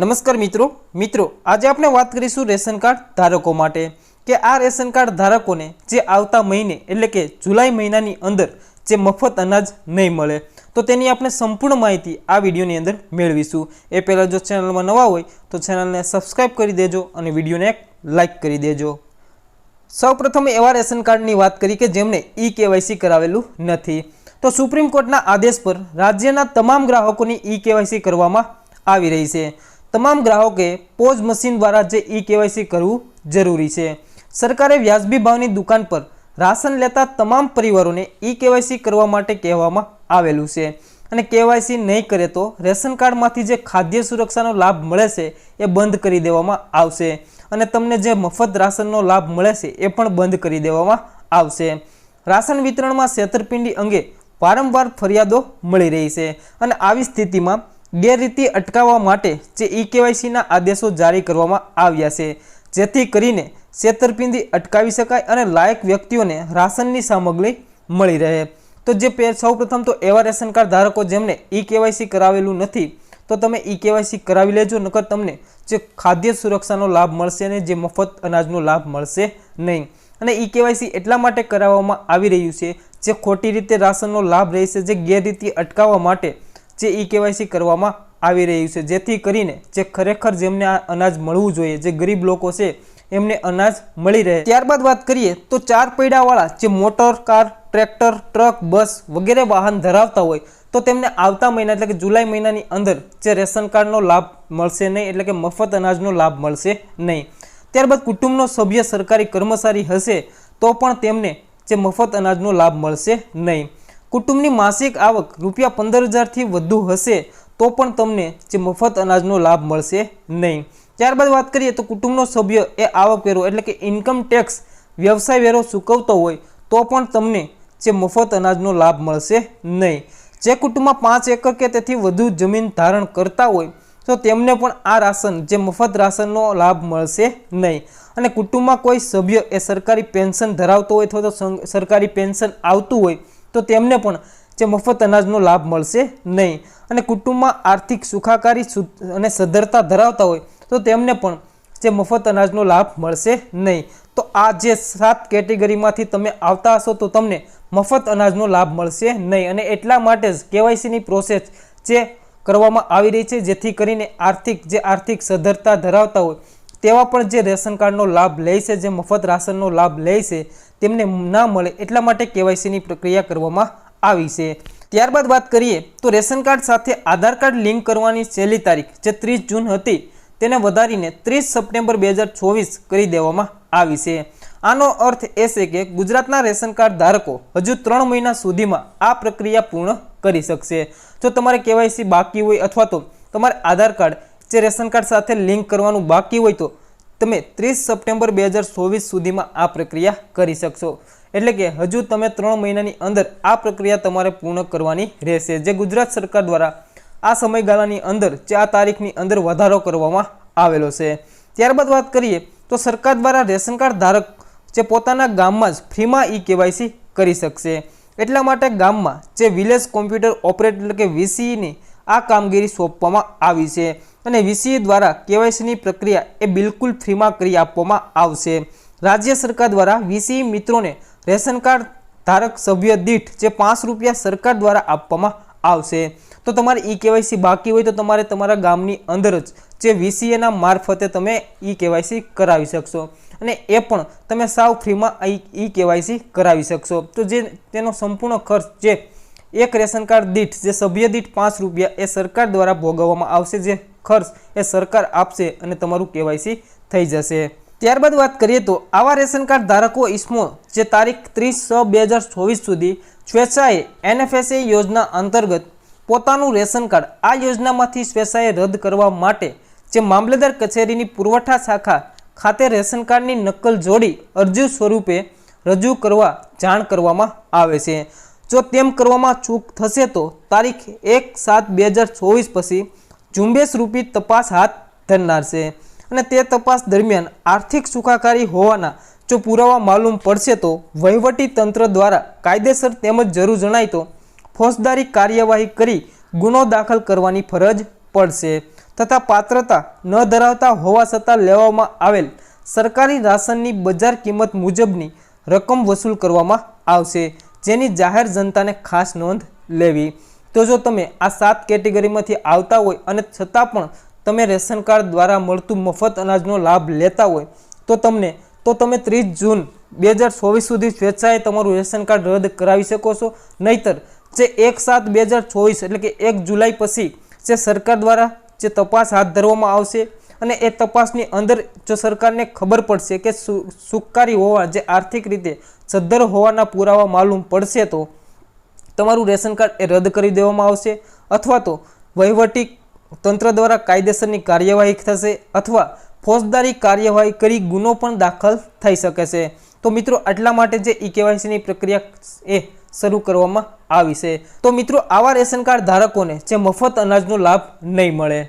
નમસ્કાર મિત્રો. મિત્રો, આજે આપણે વાત કરીશું રેશન કાર્ડ ધારકો માટે. કે આ રેશન કાર્ડ ધારકોને જે આવતા મહિને, એટલે કે જુલાઈ મહિનાની અંદર જે મફત અનાજ નહીં મળે, તો તેની આપણે સંપૂર્ણ માહિતી આ વિડીયોની અંદર મેળવીશું. એ પહેલાં જો ચેનલમાં નવા હોય, તો ચેનલને સબસ્ક્રાઈબ કરી દેજો અને વિડીયોને લાઇક કરી દેજો. સૌપ્રથમ એવા રેશન કાર્ડની વાત કરી કે જેમણે ઈ કેવાયસી કરાવેલું નથી. તો સુપ્રીમ કોર્ટના આદેશ પર રાજ્યના તમામ ગ્રાહકોની ઈ કેવાયસી કરવામાં આવી રહી છે. તમામ ગ્રાહકે પોઝ મશીન દ્વારા જે ઈ કેવાયસી કરવું જરૂરી છે. સરકારે વ્યાજબી ભાવની દુકાન પર રાશન લેતા તમામ પરિવારોને ઈ કેવાયસી કરવા માટે કહેવામાં આવેલું છે. અને કેવાયસી નહીં કરે તો રેશન કાર્ડમાંથી જે ખાદ્ય સુરક્ષાનો લાભ મળે છે એ બંધ કરી દેવામાં આવશે. અને તમને જે મફત રાશનનો લાભ મળે છે એ પણ બંધ કરી દેવામાં આવશે. રાશન વિતરણમાં છેતરપિંડી અંગે વારંવાર ફરિયાદો મળી રહી છે. અને આવી સ્થિતિમાં ગેરરીતિ અટકાવવા માટે જે ઈ કેવાયસીના આદેશો જારી કરવામાં આવ્યા છે. જેથી કરીને છેતરપિંડી અટકાવી શકાય અને લાયક વ્યક્તિઓને રાશનની સામગ્રી મળી રહે. તો જે સૌપ્રથમ તો એવા રેશન કાર્ડ ધારકો જેમને ઈ કેવાયસી કરાવેલું નથી, તો તમે ઈ કેવાયસી કરાવી લેજો, નકર તમને જે ખાદ્ય સુરક્ષાનો લાભ મળશે ને જે મફત અનાજનો લાભ મળશે નહીં. અને ઈ કેવાયસી એટલા માટે કરાવવામાં આવી રહ્યું છે, જે ખોટી રીતે રાશનનો લાભ રહેશે જે ગેરરીતિ અટકાવવા માટે જે ઈ કેવાયસી કરવામાં આવી રહ્યું છે. જેથી કરીને જે ખરેખર જેમને આ અનાજ મળવું જોઈએ, જે ગરીબ લોકો છે, એમને અનાજ મળી રહે. ત્યારબાદ વાત કરીએ તો ચાર પૈડાવાળા જે motor car, tractor, truck, bus વગેરે વાહન ધરાવતા હોય, તો તેમને આવતા મહિના એટલે કે જુલાઈ મહિનાની અંદર જે રેશન કાર્ડનો લાભ મળશે નહીં, એટલે કે મફત અનાજનો લાભ મળશે નહીં. ત્યારબાદ કુટુંબનો સભ્ય સરકારી કર્મચારી હશે, તો પણ તેમને જે મફત અનાજનો લાભ મળશે નહીં. કુટુંબની માસિક આવક રૂપિયા પંદર હજારથી વધુ હશે, તો પણ તમને જે મફત અનાજનો લાભ મળશે નહીં. ત્યારબાદ વાત કરીએ તો કુટુંબનો સભ્ય એ આવકવેરો એટલે કે ઇન્કમ ટેક્સ વ્યવસાય વેરો ચૂકવતો હોય, તો પણ તમને જે મફત અનાજનો લાભ મળશે નહીં. જે કુટુંબમાં પાંચ એકર કે તેથી વધુ જમીન ધારણ કરતા હોય, તો તેમને પણ આ રાશન, જે મફત રાશનનો લાભ મળશે નહીં. અને કુટુંબમાં કોઈ સભ્ય એ સરકારી પેન્શન ધરાવતો હોય અથવા તો સરકારી પેન્શન આવતું હોય તો તેમને પણ જે મફત અનાજનો લાભ મળશે નહીં. અને કુટુંબમાં આર્થિક સુખાકારી અને સદ્ધરતા ધરાવતા હોય તો તેમને પણ જે મફત અનાજનો લાભ મળશે નહીં. તો આ જે સાત કેટેગરીમાંથી તમે આવતા હશો તો તમને મફત અનાજનો લાભ મળશે નહીં. અને એટલા માટે જ કેવાયસીની પ્રોસેસ જે કરવામાં આવી રહી છે, જેથી કરીને આર્થિક, જે આર્થિક સદ્ધરતા ધરાવતા હોય તેવા પણ જે રેશન કાર્ડનો લાભ લે છે, જે મફત રાશનનો લાભ લે છે, તેમને ના મળે એટલા માટે કેવાયસીની પ્રક્રિયા કરવામાં આવી છે. ત્યારબાદ વાત કરીએ, તો રેશન કાર્ડ સાથે આધાર કાર્ડ લિંક કરવાની છેલ્લી તારીખ, જે ત્રીસ જૂન હતી, તેને વધારીને ત્રીસ સપ્ટેમ્બર બે હજાર ચોવીસ કરી દેવામાં આવી છે. આનો અર્થ એ છે કે ગુજરાતના રેશન કાર્ડ ધારકો હજુ ત્રણ મહિના સુધીમાં આ પ્રક્રિયા પૂર્ણ કરી શકશે. જો તમારે કેવાયસી બાકી હોય અથવા તો તમારે આધાર કાર્ડ જે રેશન કાર્ડ સાથે લિંક કરવાનું બાકી હોય તો તમે ત્રીસ સપ્ટેમ્બર બે હજાર ચોવીસ સુધીમાં આ પ્રક્રિયા કરી શકશો. એટલે કે હજુ તમે ત્રણ મહિનાની અંદર આ પ્રક્રિયા તમારે પૂર્ણ કરવાની રહેશે. જે ગુજરાત સરકાર દ્વારા આ સમયગાળાની અંદર જે આ તારીખની અંદર વધારો કરવામાં આવેલો છે. ત્યારબાદ વાત કરીએ તો સરકાર દ્વારા રેશન કાર્ડ ધારક જે પોતાના ગામમાં જ ફ્રીમાં ઈ કેવાયસી કરી શકશે. એટલા માટે ગામમાં જે વિલેજ કોમ્પ્યુટર ઓપરેટર એટલે કે વીસીઈની આ કામગીરી સોંપવામાં આવી છે. અને વીસીએ દ્વારા કેવાયસીની પ્રક્રિયા એ બિલકુલ ફ્રીમાં કરી આપવામાં આવશે. રાજ્ય સરકાર દ્વારા વીસી મિત્રોને રેશન કાર્ડ ધારક સભ્ય દીઠ જે પાંચ રૂપિયા સરકાર દ્વારા આપવામાં આવશે. તો તમારે ઈ કેવાયસી બાકી હોય તો તમારે તમારા ગામની અંદર જ જે વીસીએના મારફતે તમે ઈ કેવાયસી કરાવી શકશો. અને એ પણ તમે સાવ ફ્રીમાં ઈ કેવાયસી કરાવી શકશો. તો જે તેનો સંપૂર્ણ ખર્ચ જે એક રેશન કાર્ડ દીઠ જે સભ્ય દીઠ પાંચ રૂપિયા એ સરકાર દ્વારા ભોગવવામાં આવશે જે ખર્ચ એ સરકાર આપશે અને તમારું કેવાયસી થઈ જશે. ત્યારબાદ વાત કરીએ તો આવા રેશન કાર્ડ ધારકો ઇસમો જે તારીખ ત્રીસ છ બે હજાર ચોવીસ સુધી સ્વેચ્છાએ એનએફએસએ યોજના અંતર્ગત પોતાનું રેશન કાર્ડ આ યોજનામાંથી સ્વેચ્છાએ રદ કરવા માટે જે મામલેદાર કચેરીની પુરવઠા શાખા ખાતે રેશન કાર્ડની નકલ જોડી અરજી સ્વરૂપે રજૂ કરવા જાણ કરવામાં આવે છે. જો તેમ કરવામાં ચૂક થશે તો તારીખ એક સાત બે હજાર ચોવીસ પછી ઝુંબેશ રૂપી તપાસ હાથ ધરનાર છે અને તે તપાસ દરમિયાન આર્થિક સુખાકારી હોવાના જો પુરાવા માલુમ પડશે તો વહીવટી તંત્ર દ્વારા કાયદેસર તેમજ જરૂર જણાય તો ફોજદારી કાર્યવાહી કરી ગુનો દાખલ કરવાની ફરજ પડશે તથા પાત્રતા ન ધરાવતા હોવા છતાં લેવામાં આવેલ સરકારી રાશનની બજાર કિંમત મુજબની રકમ વસૂલ કરવામાં આવશે જેની જાહેર જનતાને ખાસ નોંધ લેવી તો જો તમે આ સાત કેટેગરીમાંથી આવતા હોય અને છતાં પણ તમે રેશન કાર્ડ દ્વારા મળતું મફત અનાજનો લાભ લેતા હોય, તો તમને, તો તમે ત્રીસ જૂન બે હજાર ચોવીસ સુધી સ્વેચ્છાએ તમારું રેશન કાર્ડ રદ કરાવી શકો છો. નહીતર, જે એક સાત બે હજાર ચોવીસ એટલે કે એક જુલાઈ પછી જે સરકાર દ્વારા જે તપાસ હાથ ધરવામાં આવશે અને એ તપાસની અંદર જો સરકારને ખબર પડશે કે સુ- સુકારી હોવા, જે આર્થિક રીતે સદ્ધર હોવાના પુરાવા માલુમ પડશે તો તમારું રેશન કાર્ડ એ રદ કરી દેવામાં આવશે અથવા તો વહીવટી તંત્ર દ્વારા કાયદેસરની કાર્યવાહી થશે અથવા ફોજદારી કાર્યવાહી કરી ગુનો પણ દાખલ થઈ શકે છે. તો મિત્રો, આટલા માટે જે ઈ કેવાયસીની પ્રક્રિયા એ શરૂ કરવામાં આવી છે. તો મિત્રો, આવા રેશન કાર્ડ ધારકોને જે મફત અનાજનો લાભ નહીં મળે.